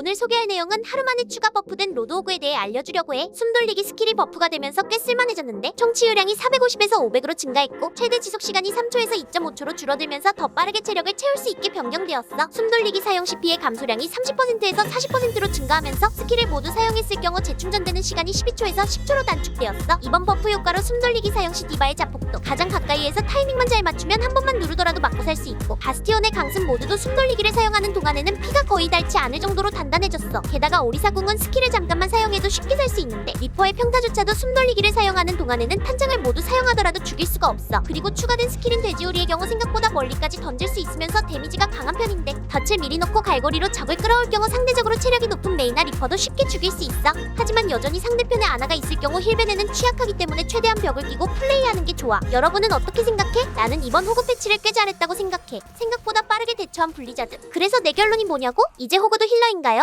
오늘 소개할 내용은 하루 만에 추가 버프된 로드호그에 대해 알려주려고 해. 숨돌리기 스킬이 버프가 되면서 꽤 쓸만해졌는데 총치유량이 450에서 500으로 증가했고 최대 지속 시간이 3초에서 2.5초로 줄어들면서 더 빠르게 체력을 채울 수 있게 변경되었어. 숨돌리기 사용 시 피해 감소량이 30%에서 40%로 증가하면서 스킬을 모두 사용했을 경우 재충전되는 시간이 12초에서 10초로 단축되었어. 이번 버프 효과로 숨돌리기 사용 시 디바의 자폭도 가장 가까이에서 타이밍만 잘 맞추면 한 번만 누르더라도 맞 고살수 있고 바스티온의 강습 모두도 숨돌리기를 사용하는 동안에는 피가 거의 닳지 않을 정도로 단단해졌어. 게다가 오리사궁은 스킬을 잠깐만 사용해도 쉽게 살 수 있는데 리퍼의 평타조차도 숨돌리기를 사용하는 동안에는 탄장을 모두 사용하더라도 죽일 수가 없어. 그리고 추가된 스킬인 돼지오리의 경우 생각보다 멀리까지 던질 수 있으면서 데미지가 강한 편인데 덫을 미리 놓고 갈고리로 적을 끌어올 경우 상대적으로 체력이 높은 메이나 리퍼도 쉽게 죽일 수 있어. 하지만 여전히 상대편에 아나가 있을 경우 힐벤에는 취약하기 때문에 최대한 벽을 끼고 플레이하는 게 좋아. 여러분은 어떻게 생각해? 나는 이번 호구 패치를 꽤 잘했 생각해. 생각보다 빠르게 대처한 블리자드. 그래서 내 결론이 뭐냐고? 이제 호구도 힐러인가요?